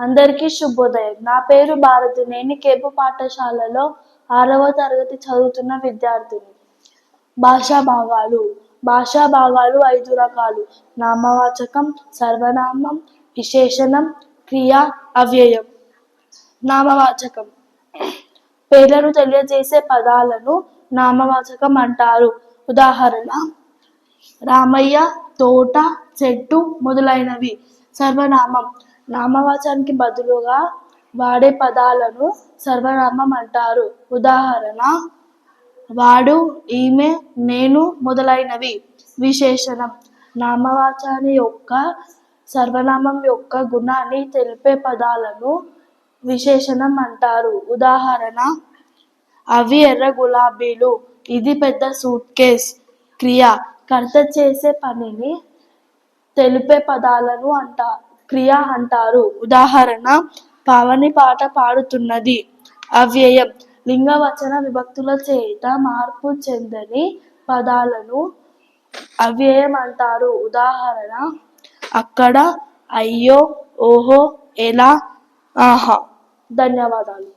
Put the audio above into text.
అందరికీ శుభోదయం. నా పేరు భారతి. నేను కేపు పాఠశాలలో ఆరవ తరగతి చదువుతున్న విద్యార్థిని. భాషా భాగాలు. భాషా భాగాలు ఐదు రకాలు. నామవాచకం సర్వనామం విశేషణం క్రియ అవ్యయం. నామవాచకం. పేర్లను తెలియజేసే పదాలను నామవాచకం అంటారు. ఉదాహరణ రామయ్య తోట చెట్టు మొదలైనవి. సర్వనామం. నామవాచకానికి బదులుగా వాడే పదాలను సర్వనామం అంటారు. ఉదాహరణ వాడు ఈమె నేను మొదలైనవి. విశేషణం నామవాచాని యొక్క సర్వనామం యొక్క గుణాన్ని తెలిపే పదాలను విశేషణం అంటారు. ఉదాహరణ అవి ఎర్ర గులాబీలు. ఇది పెద్ద సూట్ కేస్ క్రియ. కర్త చేసే పనిని తెలిపే పదాలను అంటారు క్రియ అంటారు. ఉదాహరణ పావని పాట పాడుతున్నది. అవ్యయం లింగవచన విభక్తుల చేత మార్పు చెందని పదాలను అవ్యయం అంటారు. ఉదాహరణ అక్కడ అయ్యో ఓహో ఎలా ఆహా. ధన్యవాదాలు.